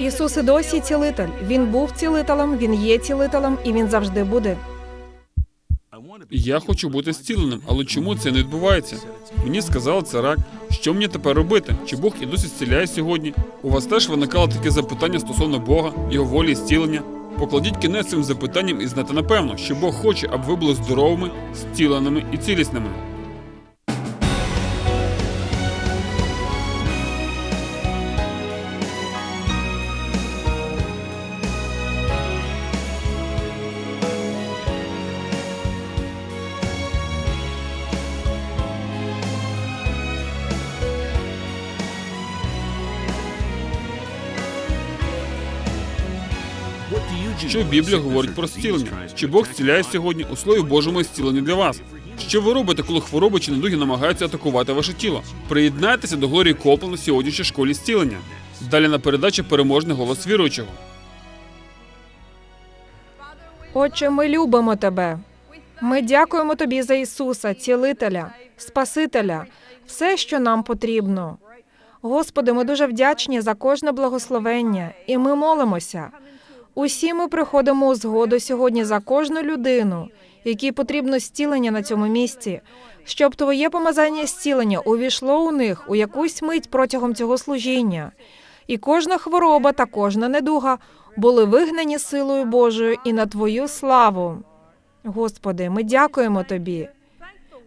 Ісус і досі цілитель. Він був цілителем, він є цілителем і він завжди буде. Я хочу бути зціленим, але чому це не відбувається? Мені сказали це рак. Що мені тепер робити? Чи Бог і досі зціляє сьогодні? У вас теж виникало таке запитання стосовно Бога, його волі і зцілення? Покладіть кінець цим запитанням і знайте напевно, що Бог хоче, аби ви були здоровими, зціленими і цілісними. Що Біблія говорить про зцілення? Чи Бог зціляє сьогодні у Слові Божому зцілення для вас? Що ви робите, коли хвороби чи недуги намагаються атакувати ваше тіло? Приєднайтеся до Глорії Коплен на сьогоднішній школі зцілення. Далі на передачі переможний голос віруючого. Отче, ми любимо тебе. Ми дякуємо тобі за Ісуса, цілителя, Спасителя, все, що нам потрібно. Господи, ми дуже вдячні за кожне благословення, і ми молимося. Усі ми приходимо у згоду сьогодні за кожну людину, якій потрібно зцілення на цьому місці, щоб твоє помазання зцілення увійшло у них у якусь мить протягом цього служіння, і кожна хвороба та кожна недуга були вигнані силою Божою і на твою славу. Господи, ми дякуємо тобі.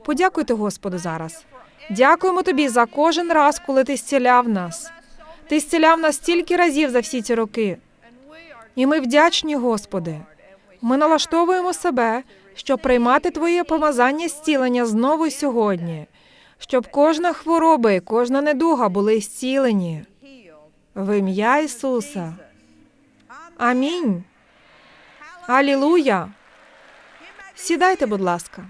Подякуйте Господу зараз. Дякуємо тобі за кожен раз, коли ти зціляв нас. Ти зціляв нас стільки разів за всі ці роки. І ми вдячні, Господи. Ми налаштовуємо себе, щоб приймати Твоє помазання зцілення знову сьогодні, щоб кожна хвороба і кожна недуга були зцілені. В ім'я Ісуса. Амінь. Алілуя. Сідайте, будь ласка.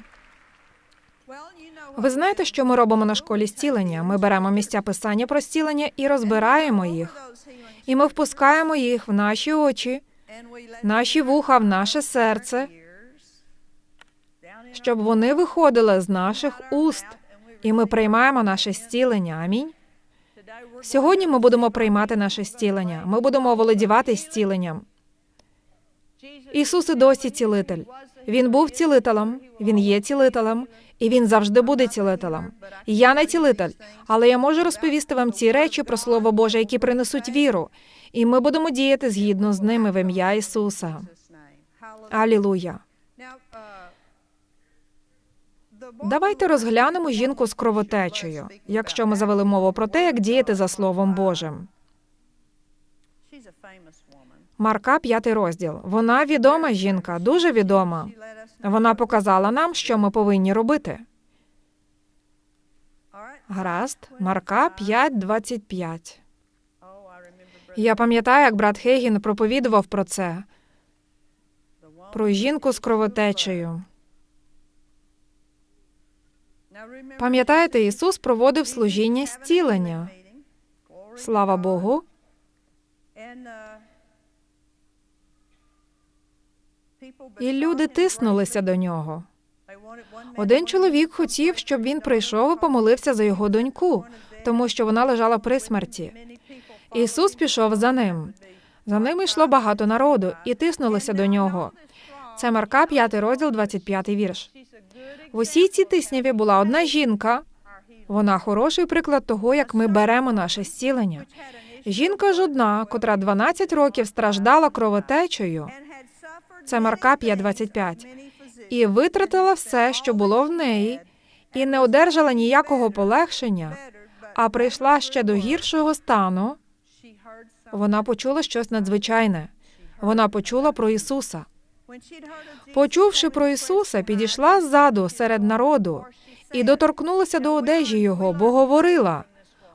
Ви знаєте, що ми робимо на школі зцілення? Ми беремо місця писання про зцілення і розбираємо їх. І ми впускаємо їх в наші очі, наші вуха, в наше серце, щоб вони виходили з наших уст, і ми приймаємо наше зцілення. Амінь. Сьогодні ми будемо приймати наше зцілення. Ми будемо володівати зціленням. Ісус і досі цілитель. Він був цілителем, він є цілителем, і він завжди буде цілителем. Я не цілитель, але я можу розповісти вам ці речі про Слово Боже, які принесуть віру, і ми будемо діяти згідно з ними в ім'я Ісуса. Алілуя. Давайте розглянемо жінку з кровотечею, якщо ми завели мову про те, як діяти за Словом Божим. Марка, п'ятий розділ. Вона відома жінка, дуже відома. Вона показала нам, що ми повинні робити. Гаразд, Марка 5.25. Я пам'ятаю, як брат Хейгін проповідував про це, про жінку з кровотечею. Пам'ятаєте, Ісус проводив служіння зцілення. Слава Богу. І люди тиснулися до нього. Один чоловік хотів, щоб він прийшов і помолився за його доньку, тому що вона лежала при смерті. Ісус пішов за ним. За ним йшло багато народу і тиснулися до нього. Це Марка, 5 розділ, 25 вірш. В усій цій тисняві була одна жінка. Вона хороший приклад того, як ми беремо наше зцілення. Жінка ж одна, котра 12 років страждала кровотечею. Це Марка 5.25. І витратила все, що було в неї, і не одержала ніякого полегшення, а прийшла ще до гіршого стану. Вона почула щось надзвичайне. Вона почула про Ісуса. Почувши про Ісуса, підійшла ззаду серед народу і доторкнулася до одежі Його, бо говорила.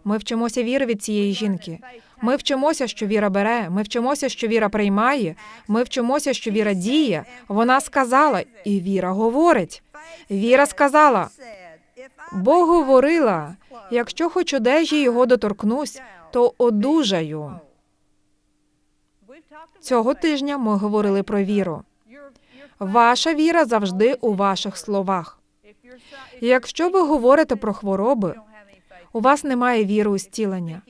Ми вчимося віри від цієї жінки. Ми вчимося, що віра бере. Ми вчимося, що віра приймає. Ми вчимося, що віра діє. Вона сказала, і віра говорить. Віра сказала, бо говорила, якщо хоч одежі його доторкнусь, то одужаю. Цього тижня ми говорили про віру. Ваша віра завжди у ваших словах. Якщо ви говорите про хвороби, у вас немає віри у зцілення.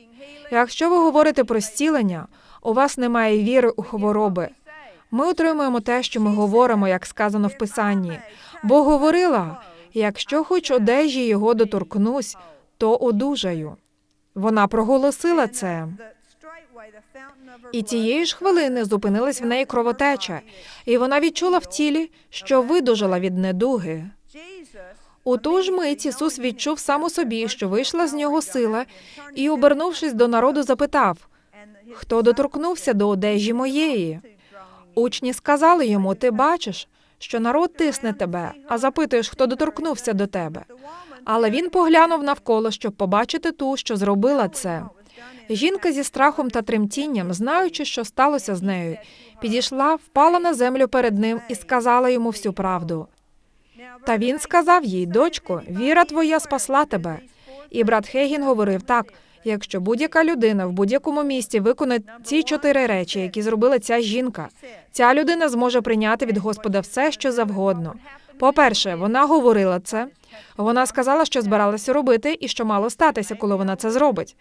Якщо ви говорите про зцілення, У вас немає віри у хвороби. Ми отримуємо те, що ми говоримо, як сказано в Писанні. Бо говорила: якщо хоч одежі його доторкнусь, то одужаю. Вона проголосила це. І тієї ж хвилини зупинилась в неї кровотеча, і вона відчула в тілі, що видужала від недуги. У ту ж мить Ісус відчув сам у собі, що вийшла з нього сила, і, обернувшись до народу, запитав: Хто доторкнувся до одежі моєї? Учні сказали йому: Ти бачиш, що народ тисне тебе, а запитуєш, хто доторкнувся до тебе. Але він поглянув навколо, щоб побачити ту, що зробила це. Жінка зі страхом та тремтінням, знаючи, що сталося з нею, підійшла, впала на землю перед ним і сказала йому всю правду. Та він сказав їй, дочко, віра твоя спасла тебе. І брат Хейгін говорив так: якщо будь-яка людина в будь-якому місті виконає ці чотири речі, які зробила ця жінка, ця людина зможе прийняти від Господа все, що завгодно. По-перше, вона говорила це. Вона сказала, що збиралася робити, і що мало статися, коли вона це зробить.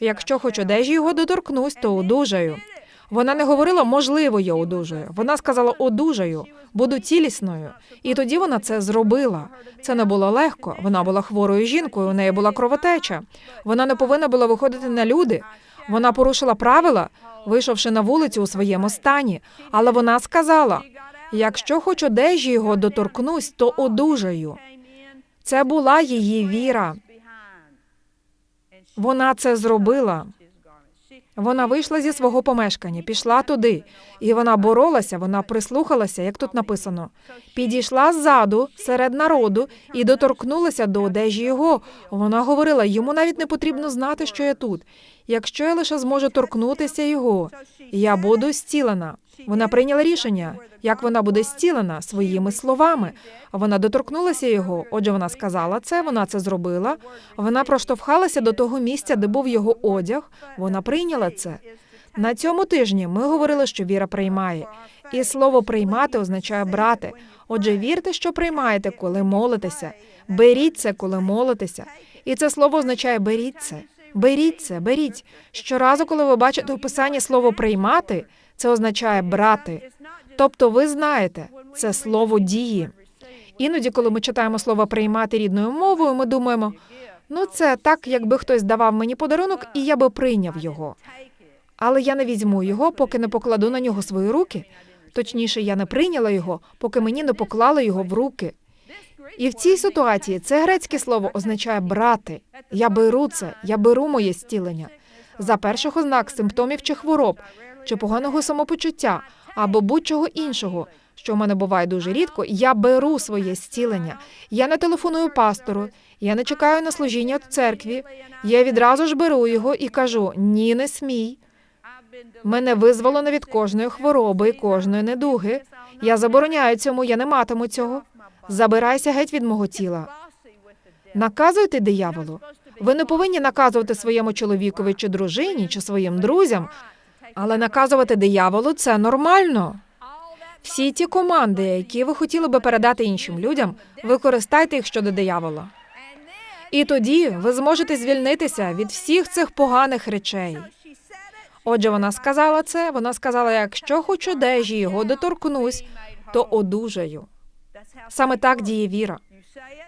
Якщо хоч одежі його доторкнусь, то одужаю. Вона не говорила, можливо, я одужаю. Вона сказала одужаю, буду цілісною. І тоді вона це зробила. Це не було легко. Вона була хворою жінкою, у неї була кровотеча. Вона не повинна була виходити на люди. Вона порушила правила, вийшовши на вулицю у своєму стані. Але вона сказала: якщо хоч одежі його доторкнусь, то одужаю. Це була її віра. Вона це зробила. Вона вийшла зі свого помешкання, пішла туди, і вона боролася, вона прислухалася, як тут написано. Підійшла ззаду серед народу і доторкнулася до одежі його. Вона говорила: йому навіть не потрібно знати, що я тут. Якщо я лише зможу торкнутися його, я буду зцілена. Вона прийняла рішення, як вона буде зцілена своїми словами. Вона доторкнулася його. Отже, вона сказала це, вона це зробила. Вона проштовхалася до того місця, де був його одяг. Вона прийняла це. На цьому тижні ми говорили, що віра приймає, і слово приймати означає брати. Отже, вірте, що приймаєте, коли молитеся. Беріть це, коли молитеся. І це слово означає беріть це. Беріть це, беріть. Щоразу, коли ви бачите у писанні слово приймати, це означає брати. Тобто, ви знаєте, це слово дії. Іноді, коли ми читаємо слово приймати рідною мовою, ми думаємо, ну це так, якби хтось давав мені подарунок, і я би прийняв його. Але я не візьму його, поки не покладу на нього свої руки. Точніше, я не прийняла його, поки мені не поклали його в руки. І в цій ситуації це грецьке слово означає брати. Я беру це, я беру моє зцілення. За перших ознак симптомів чи хвороб, чи поганого самопочуття, або будь-чого іншого, що в мене буває дуже рідко, я беру своє зцілення. Я не телефоную пастору, я не чекаю на служіння в церкві. Я відразу ж беру його і кажу: ні, не смій. Мене визволено від кожної хвороби і кожної недуги. Я забороняю цьому, я не матиму цього. Забирайся геть від мого тіла. Наказуйте дияволу. Ви не повинні наказувати своєму чоловікові чи дружині, чи своїм друзям, але наказувати дияволу це нормально. Всі ті команди, які ви хотіли би передати іншим людям, використайте їх щодо диявола. І тоді ви зможете звільнитися від всіх цих поганих речей. Отже, вона сказала це. Вона сказала: якщо хоч одежі його доторкнусь, то одужаю. Саме так діє віра.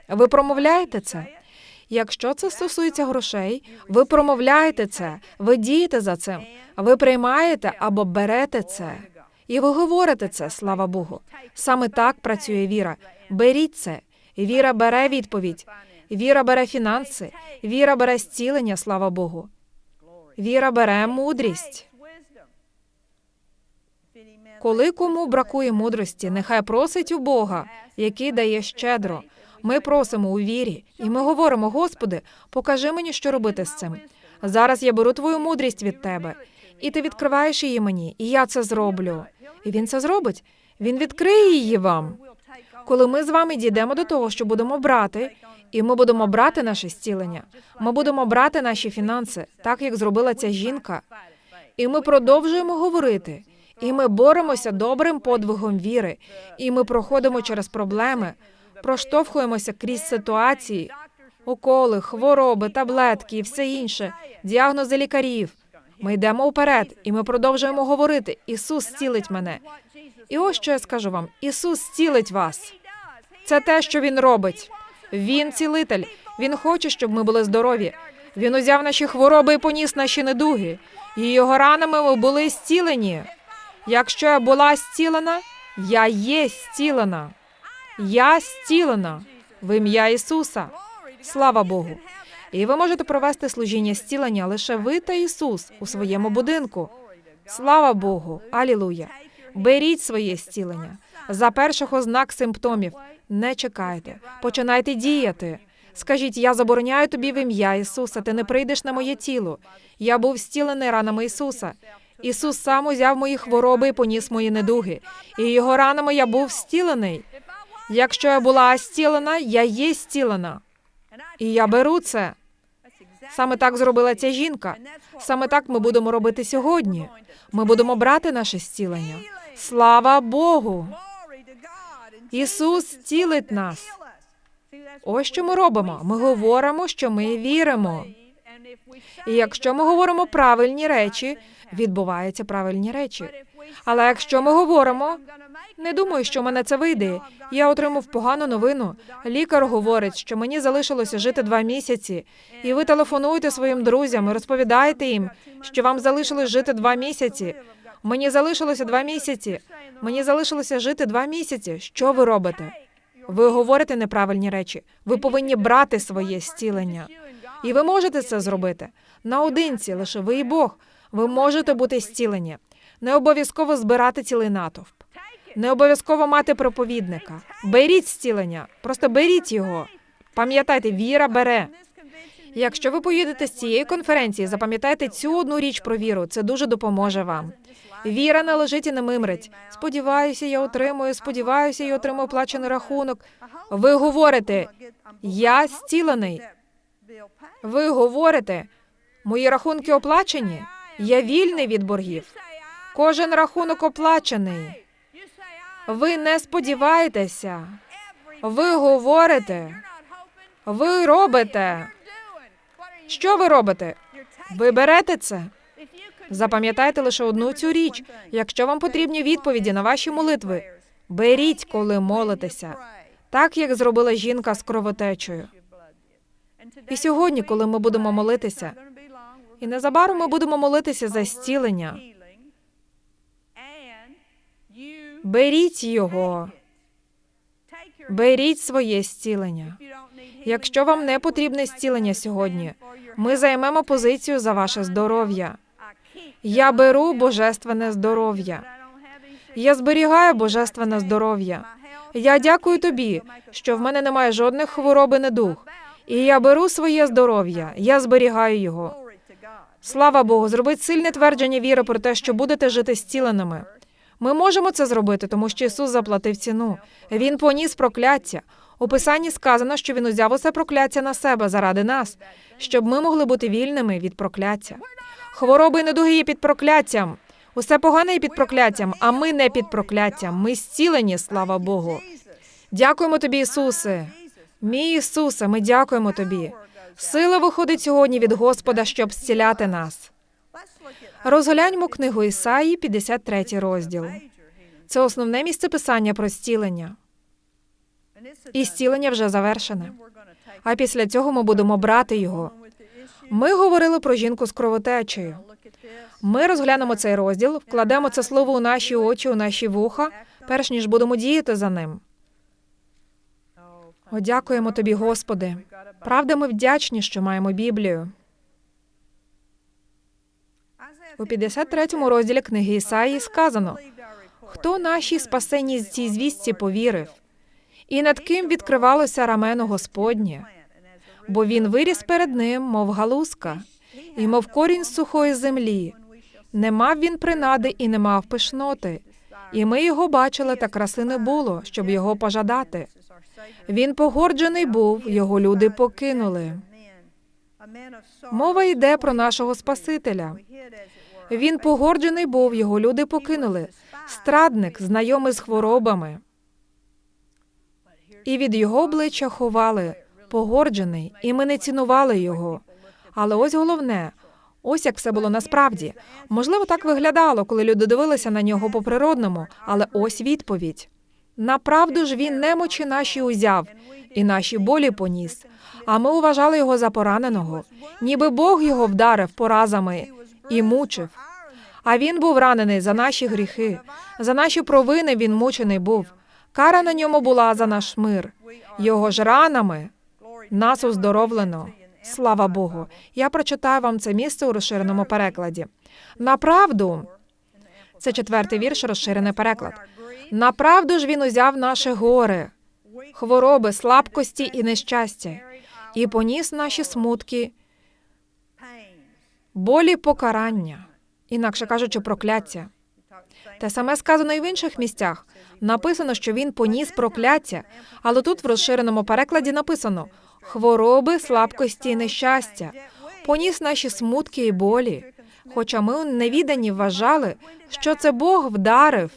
Ви промовляєте це. Якщо це стосується грошей, ви промовляєте це, ви дієте за цим, ви приймаєте або берете це. І ви говорите це, слава Богу. Саме так працює віра. Беріть це. Віра бере відповідь. Віра бере фінанси, віра бере зцілення, слава Богу. Віра бере мудрість. Коли кому бракує мудрості, нехай просить у Бога, який дає щедро. Ми просимо у вірі, і ми говоримо: Господи, покажи мені, що робити з цим. Зараз я беру твою мудрість від тебе, і ти відкриваєш її мені, і я це зроблю. І він це зробить. Він відкриє її вам. Коли ми з вами дійдемо до того, що будемо брати, і ми будемо брати наше зцілення, ми будемо брати наші фінанси, так як зробила ця жінка. І ми продовжуємо говорити. І ми боремося добрим подвигом віри, і ми проходимо через проблеми, проштовхуємося крізь ситуації, уколи, хвороби, таблетки і все інше, діагнози лікарів. Ми йдемо вперед, і ми продовжуємо говорити: Ісус зцілить мене. І ось що я скажу вам: Ісус зцілить вас. Це те, що Він робить. Він цілитель. Він хоче, щоб ми були здорові. Він узяв наші хвороби і поніс наші недуги. І його ранами ми були зцілені. Якщо я була зцілена, я є зцілена. Я зцілена в ім'я Ісуса. Слава Богу. І ви можете провести служіння зцілення лише ви та Ісус у своєму будинку. Слава Богу! Алілуя! Беріть своє зцілення. За перших ознак симптомів не чекайте. Починайте діяти. Скажіть, я забороняю тобі в ім'я Ісуса. Ти не прийдеш на моє тіло. Я був зцілений ранами Ісуса. Ісус сам узяв мої хвороби і поніс мої недуги. І його ранами я був зцілений. Якщо я була зцілена, я є зцілена. І я беру це. Саме так зробила ця жінка. Саме так ми будемо робити сьогодні. Ми будемо брати наше зцілення. Слава Богу! Ісус зцілить нас. Ось що ми робимо. Ми говоримо, що ми віримо. І якщо ми говоримо правильні речі, відбуваються правильні речі. Але якщо ми говоримо, не думаю, що мене це вийде. Я отримав погану новину. Лікар говорить, що мені залишилося жити два місяці, і ви телефонуєте своїм друзям і розповідаєте їм, що вам залишилось жити два місяці. Мені залишилося два місяці. Мені залишилося жити два місяці. Що ви робите? Ви говорите неправильні речі. Ви повинні брати своє зцілення. І ви можете це зробити наодинці, лише ви і Бог. Ви можете бути зцілені. Не обов'язково збирати цілий натовп. Не обов'язково мати проповідника. Беріть зцілення, просто беріть його. Пам'ятайте, віра бере. Якщо ви поїдете з цієї конференції, запам'ятайте цю одну річ про віру. Це дуже допоможе вам. Віра не лежить і не мимрить. Сподіваюся, я отримую. Сподіваюся, я отримаю оплачений рахунок. Ви говорите, я зцілений. Ви говорите, мої рахунки оплачені. Я вільний від боргів. Кожен рахунок оплачений. Ви не сподіваєтеся. Ви говорите. Ви робите. Що ви робите? Ви берете це? Запам'ятайте лише одну цю річ. Якщо вам потрібні відповіді на ваші молитви, беріть, коли молитеся, так як зробила жінка з кровотечею. І сьогодні, коли ми будемо молитися, і незабаром ми будемо молитися за зцілення. Беріть його, беріть своє зцілення. Якщо вам не потрібне зцілення сьогодні, ми займемо позицію за ваше здоров'я. Я беру божественне здоров'я. Я зберігаю божественне здоров'я. Я дякую тобі, що в мене немає жодних хвороб і недуг. І я беру своє здоров'я, я зберігаю його. Слава Богу, зробіть сильне твердження віри про те, що будете жити зціленими. Ми можемо це зробити, тому що Ісус заплатив ціну. Він поніс прокляття. У Писанні сказано, що він узяв усе прокляття на себе заради нас, щоб ми могли бути вільними від прокляття. Хвороби і недуги є під прокляттям. Усе погане є під прокляттям, а ми не під прокляттям. Ми зцілені, слава Богу. Дякуємо тобі, Ісусе. Мій Ісусе, ми дякуємо тобі. Сила виходить сьогодні від Господа, щоб зціляти нас. Розгляньмо книгу Ісаї, 53 розділ. Це основне місце писання про зцілення. І зцілення вже завершене. А після цього ми будемо брати його. Ми говорили про жінку з кровотечею. Ми розглянемо цей розділ, вкладемо це слово у наші очі, у наші вуха, перш ніж будемо діяти за ним. О, дякуємо тобі, Господи. Правда, ми вдячні, що маємо Біблію. У 53-му розділі книги Ісаї сказано: хто нашій спасенній цій звістці повірив, і над ким відкривалося рамено Господнє, бо він виріс перед ним, мов галузка, і мов корінь з сухої землі. Не мав він принади і не мав пишноти, і ми його бачили, та краси не було, щоб його пожадати. Він погорджений був, його люди покинули. Мова йде про нашого Спасителя. Він погорджений був, його люди покинули. Страдник, знайомий з хворобами. І від його обличчя ховали, погорджений, і ми не цінували його. Але ось головне Ось як все було насправді. Можливо, так виглядало, коли люди дивилися на нього по природному, але ось відповідь. Направду ж він немочі наші узяв і наші болі поніс. А ми вважали його за пораненого, ніби Бог його вдарив поразами і мучив. А він був ранений за наші гріхи, за наші провини він мучений був. Кара на ньому була за наш мир. Його ж ранами нас оздоровлено. Слава Богу. Я прочитаю вам це місце у розширеному перекладі. Направду, це четвертий вірш, розширений переклад. Направду ж він узяв наше горе, хвороби, слабкості і нещастя, і поніс наші смутки, болі покарання, інакше кажучи, прокляття. Те саме сказано і в інших місцях. Написано, що він поніс прокляття, але тут в розширеному перекладі написано хвороби, слабкості і нещастя, поніс наші смутки і болі. Хоча ми невідані вважали, що це Бог вдарив,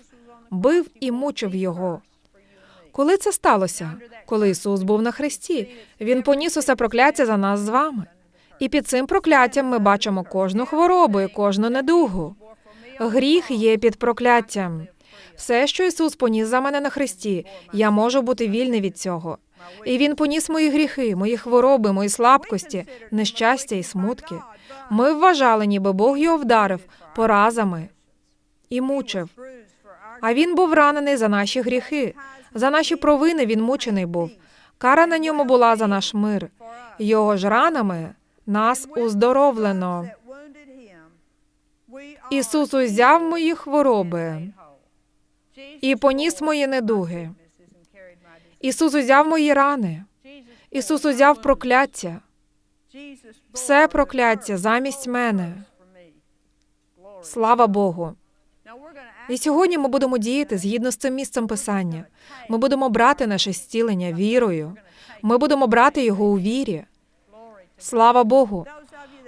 бив і мучив його. Коли це сталося? Коли Ісус був на хресті, Він поніс усе прокляття за нас з вами. І під цим прокляттям ми бачимо кожну хворобу і кожну недугу. Гріх є під прокляттям. Все, що Ісус поніс за мене на хресті, я можу бути вільний від цього. І Він поніс мої гріхи, мої хвороби, мої слабкості, нещастя і смутки. Ми вважали, ніби Бог його вдарив поразами і мучив. А він був ранений за наші гріхи, за наші провини він мучений був. Кара на ньому була за наш мир. Його ж ранами нас уздоровлено. Ісус узяв мої хвороби і поніс мої недуги. Ісус узяв мої рани. Ісус узяв прокляття, все прокляття замість мене. Слава Богу. І сьогодні ми будемо діяти згідно з цим місцем писання. Ми будемо брати наше зцілення вірою. Ми будемо брати його у вірі. Слава Богу.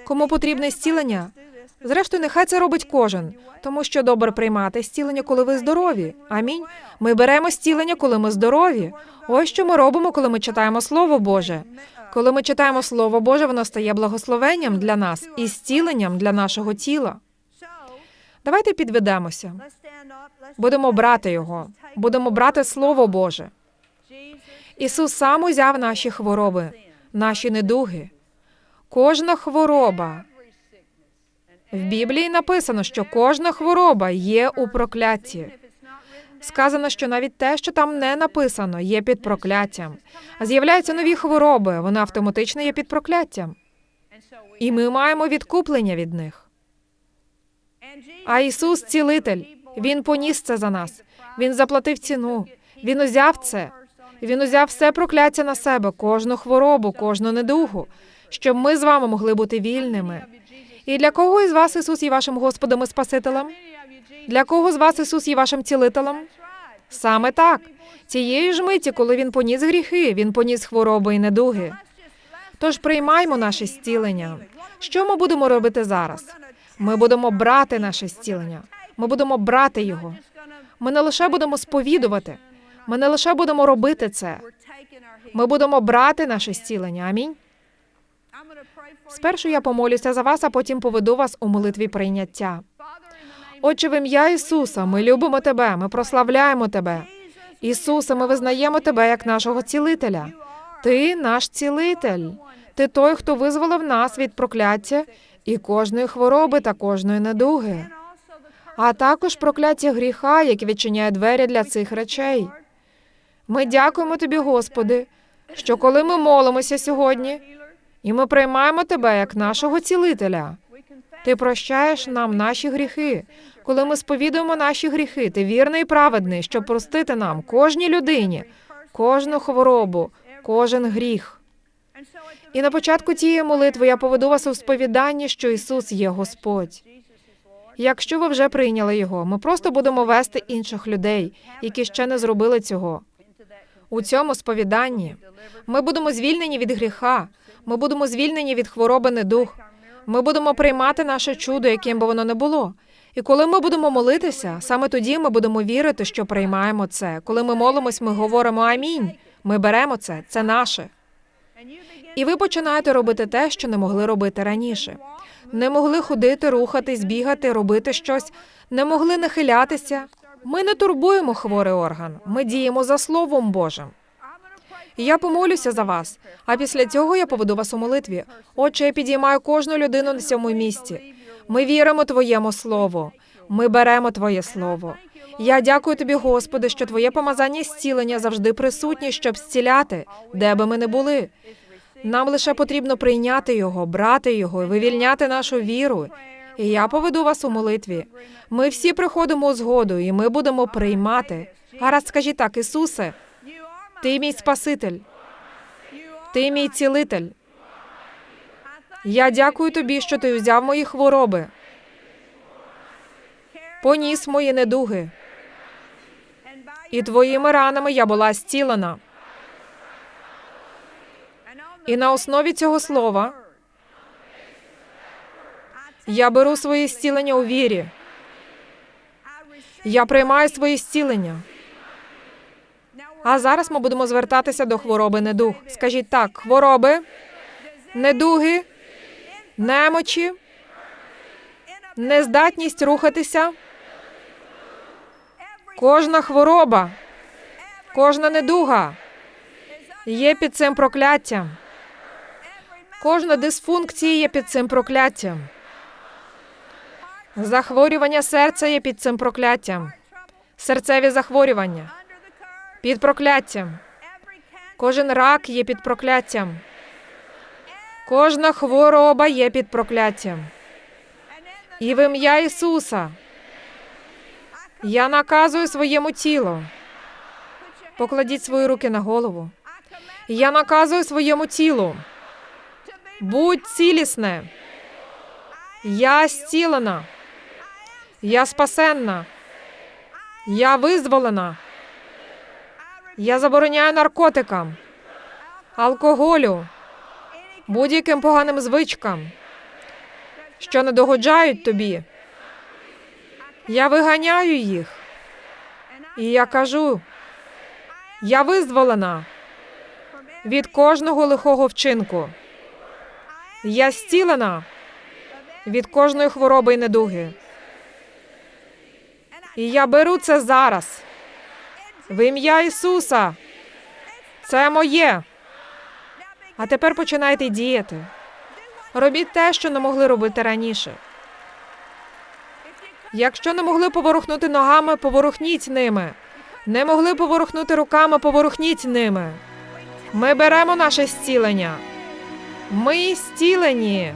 Кому потрібне зцілення? Зрештою, нехай це робить кожен, тому що добре приймати зцілення, коли ви здорові. Амінь. Ми беремо зцілення, коли ми здорові. Ось що ми робимо, коли ми читаємо Слово Боже. Коли ми читаємо Слово Боже, воно стає благословенням для нас і зціленням для нашого тіла. Давайте підведемося. Будемо брати його, будемо брати Слово Боже. Ісус сам узяв наші хвороби, наші недуги. Кожна хвороба. В Біблії написано, що кожна хвороба є у прокляття. Сказано, що навіть те, що там не написано, є під прокляттям. З'являються нові хвороби, вони автоматично є під прокляттям. І ми маємо відкуплення від них. А Ісус цілитель, Він поніс це за нас. Він заплатив ціну. Він узяв це. Він узяв все прокляття на себе, кожну хворобу, кожну недугу, щоб ми з вами могли бути вільними. І для кого із вас Ісус є вашим Господом і Спасителем? Для кого з вас Ісус є вашим цілителем? Саме так. Цієї ж миті, коли він поніс гріхи, він поніс хвороби і недуги. Тож приймаймо наше зцілення. Що ми будемо робити зараз? Ми будемо брати наше зцілення. Ми будемо брати його. Ми не лише будемо сповідувати, ми не лише будемо робити це. Ми будемо брати наше зцілення. Амінь. Спершу я помолюся за вас, а потім поведу вас у молитві прийняття. Отче, в ім'я Ісуса, ми любимо Тебе, ми прославляємо Тебе. Ісусе, ми визнаємо Тебе як нашого цілителя. Ти наш цілитель. Ти той, хто визволив нас від прокляття і кожної хвороби та кожної недуги, а також прокляття гріха, яке відчиняє двері для цих речей. Ми дякуємо Тобі, Господи, що коли ми молимося сьогодні, і ми приймаємо Тебе як нашого цілителя. Ти прощаєш нам наші гріхи. Коли ми сповідуємо наші гріхи, ти вірний і праведний, щоб простити нам, кожній людині, кожну хворобу, кожен гріх. І на початку цієї молитви я поведу вас у сповіданні, що Ісус є Господь. Якщо ви вже прийняли його, ми просто будемо вести інших людей, які ще не зробили цього. У цьому сповіданні ми будемо звільнені від гріха, ми будемо звільнені від хвороби недух. Ми будемо приймати наше чудо, яким би воно не було. І коли ми будемо молитися, саме тоді ми будемо вірити, що приймаємо це. Коли ми молимось, ми говоримо амінь. Ми беремо це, це наше. І ви починаєте робити те, що не могли робити раніше. Не могли ходити, рухатись, бігати, робити щось, не могли нахилятися. Ми не турбуємо хворий орган. Ми діємо за Словом Божим. Я помолюся за вас. А після цього я поведу вас у молитві. Отче, я підіймаю кожну людину на цьому місці. Ми віримо Твоєму слову. Ми беремо Твоє слово. Я дякую тобі, Господи, що Твоє помазання зцілення завжди присутні, щоб зціляти, де би ми не були. Нам лише потрібно прийняти його, брати його і вивільняти нашу віру. І я поведу вас у молитві. Ми всі приходимо у згоду, і ми будемо приймати. Гаразд, скажіть так, Ісусе, ти мій Спаситель, ти мій цілитель. Я дякую тобі, що ти взяв мої хвороби, поніс мої недуги, і твоїми ранами я була зцілена. І на основі цього слова я беру своє зцілення у вірі. Я приймаю своє зцілення. А зараз ми будемо звертатися до хвороби недуг. Скажіть так: хвороби, недуги, немочі, нездатність рухатися. Кожна хвороба, кожна недуга є під цим прокляттям. Кожна дисфункція є під цим прокляттям. Захворювання серця є під цим прокляттям. Серцеві захворювання під прокляттям. Кожен рак є під прокляттям. Кожна хвороба є під прокляттям. І в ім'я Ісуса я наказую своєму тілу. Покладіть свої руки на голову. Я наказую своєму тілу. Будь цілісне. Я зцілена. Я спасенна. Я визволена. Я забороняю наркотикам, алкоголю, будь-яким поганим звичкам, що не догоджають тобі. Я виганяю їх. І я кажу: я визволена від кожного лихого вчинку. Я зцілена від кожної хвороби і недуги. І я беру це зараз. В ім'я Ісуса. Це моє. А тепер починайте діяти. Робіть те, що не могли робити раніше. Якщо не могли поворухнути ногами, поворухніть ними. Не могли поворухнути руками, поворухніть ними. Ми беремо наше зцілення. Ми зцілені.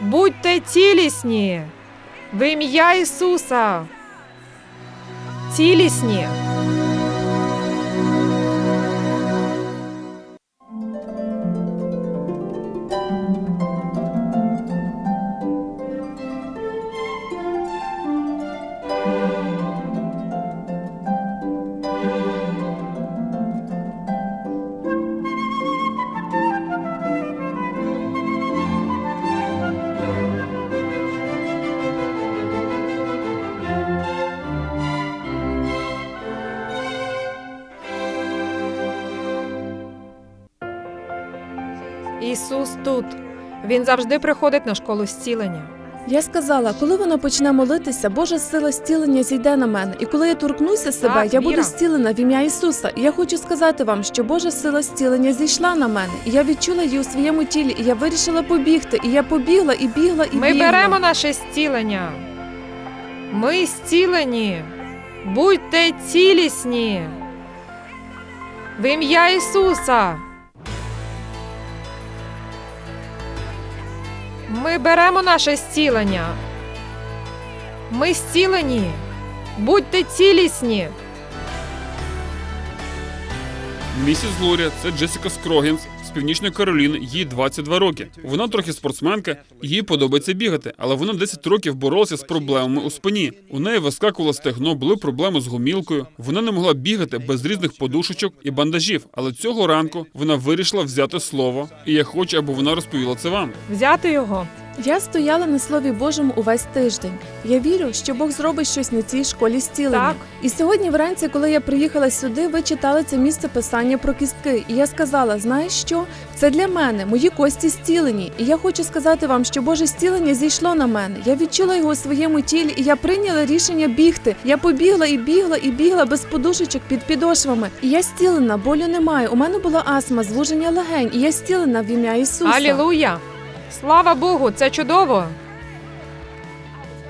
Будьте цілісні. В ім'я Ісуса. Цілісні. Ісус тут. Він завжди приходить на школу зцілення. Я сказала, коли вона почне молитися, Божа сила зцілення зійде на мене. І коли я торкнуся себе, Так, я Віра. буду зцілена в ім'я Ісуса. І я хочу сказати вам, що Божа сила зцілення зійшла на мене. І я відчула її у своєму тілі, і я вирішила побігти. І я побігла, і бігла, і Ми бігла. беремо наше зцілення. Ми зцілені. Будьте цілісні. В ім'я Ісуса. Ми беремо наше зцілення. Ми зцілені. Будьте цілісні. Місіс Глорія це Джесіка Скрогінс північної Кароліни. Їй 22 роки. Вона трохи спортсменка, їй подобається бігати, але вона 10 років боролася з проблемами у спині. У неї вискакувало стегно, були проблеми з гумілкою. Вона не могла бігати без різних подушечок і бандажів. Але цього ранку вона вирішила взяти слово, і я хочу, аби вона розповіла це вам. Взяти його. Я стояла на слові Божому увесь тиждень. Я вірю, що Бог зробить щось на цій школі зцілення. Так. І сьогодні вранці, коли я приїхала сюди, ви читали це місце писання про кістки. І я сказала: знаєш що? Це для мене, мої кості зцілені. І я хочу сказати вам, що Боже зцілення зійшло на мене. Я відчула його у своєму тілі, і я прийняла рішення бігти. Я побігла і бігла, і бігла без подушечок під підошвами. І я зцілена, болю немає. У мене була астма, звуження легень, і я зцілена в ім'я Ісуса. Алілуя! Слава Богу, це чудово!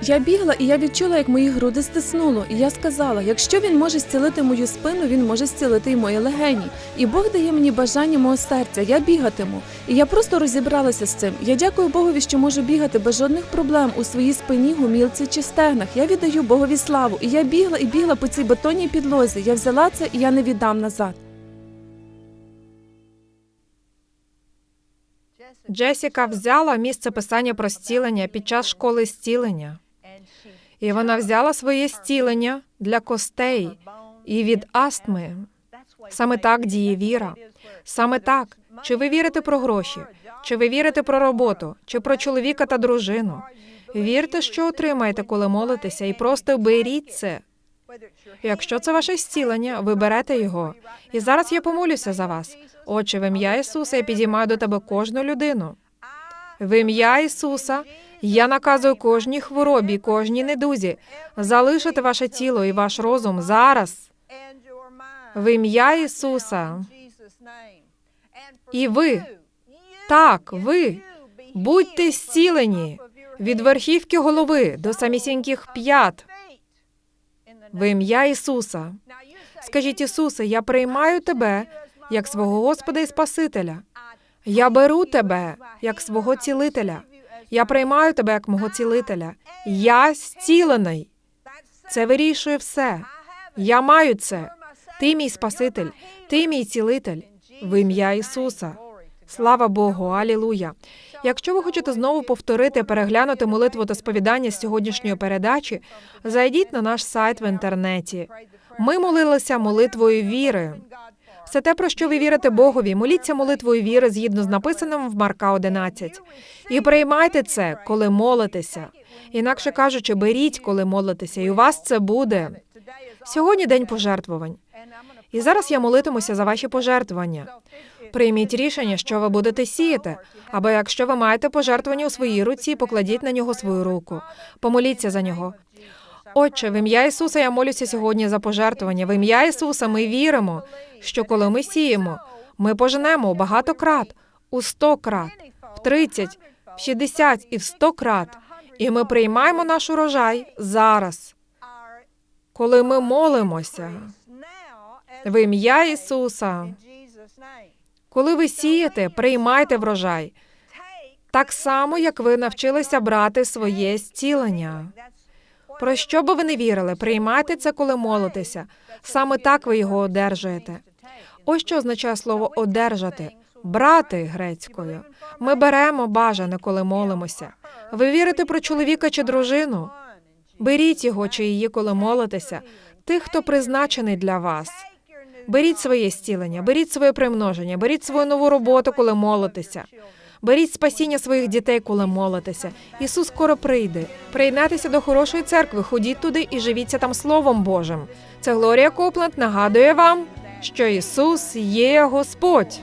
Я бігла, і я відчула, як мої груди стиснуло. І я сказала: якщо він може зцілити мою спину, він може зцілити й мої легені. І Бог дає мені бажання мого серця. Я бігатиму. І я просто розібралася з цим. Я дякую Богові, що можу бігати без жодних проблем у своїй спині, гумілці чи стегнах. Я віддаю Богові славу. І я бігла і бігла по цій бетонній підлозі. Я взяла це і я не віддам назад. Джесіка взяла місце писання про зцілення під час школи зцілення. І вона взяла своє зцілення для костей і від астми. Саме так діє віра. Саме так. Чи ви вірите про гроші? Чи ви вірите про роботу? Чи про чоловіка та дружину? Вірте, що отримаєте, коли молитеся, і просто беріть це. Якщо це ваше зцілення, ви берете його. І зараз я помолюся за вас. Отче, в ім'я Ісуса я підіймаю до тебе кожну людину. В ім'я Ісуса я наказую кожній хворобі, кожній недузі залишити ваше тіло і ваш розум зараз. В ім'я Ісуса. І ви, так, ви, будьте зцілені від верхівки голови до самісіньких п'ят. В ім'я Ісуса. Скажіть, Ісусе, я приймаю тебе як свого Господа і Спасителя. Я беру тебе як свого цілителя. Я приймаю тебе як мого цілителя. Я зцілений. Це вирішує все. Я маю це. Ти мій Спаситель, ти мій цілитель. В ім'я Ісуса. Слава Богу, алілуя. Якщо ви хочете знову повторити, переглянути молитву та сповідання з сьогоднішньої передачі, зайдіть на наш сайт в інтернеті. Ми молилися молитвою віри. Все те, про що ви вірите Богові, моліться молитвою віри згідно з написаним в Марка 11. І приймайте це, коли молитеся. Інакше кажучи, беріть, коли молитеся, і у вас це буде. Сьогодні день пожертвувань. І зараз я молитимуся за ваші пожертвування. Прийміть рішення, що ви будете сіяти. Або якщо ви маєте пожертвування у своїй руці, покладіть на нього свою руку. Помоліться за нього. Отче, в ім'я Ісуса я молюся сьогодні за пожертвування. В ім'я Ісуса ми віримо, що коли ми сіємо, ми поженемо багато крат, у сто крат, в тридцять, в шістдесят і в сто крат. І ми приймаємо наш урожай зараз, коли ми молимося. В ім'я Ісуса. Коли ви сієте, приймайте врожай. Так само, як ви навчилися брати своє зцілення. Про що би ви не вірили, приймайте це, коли молитеся. Саме так ви його одержуєте. Ось що означає слово одержати брати грецькою. Ми беремо бажане, коли молимося. Ви вірите про чоловіка чи дружину? Беріть його чи її, коли молитеся, тих, хто призначений для вас. Беріть своє зцілення, беріть своє примноження, беріть свою нову роботу, коли молитеся. Беріть спасіння своїх дітей, коли молитеся. Ісус скоро прийде. Приєднайтеся до хорошої церкви, ходіть туди і живіться там Словом Божим. Це Глорія Копленд нагадує вам, що Ісус є Господь.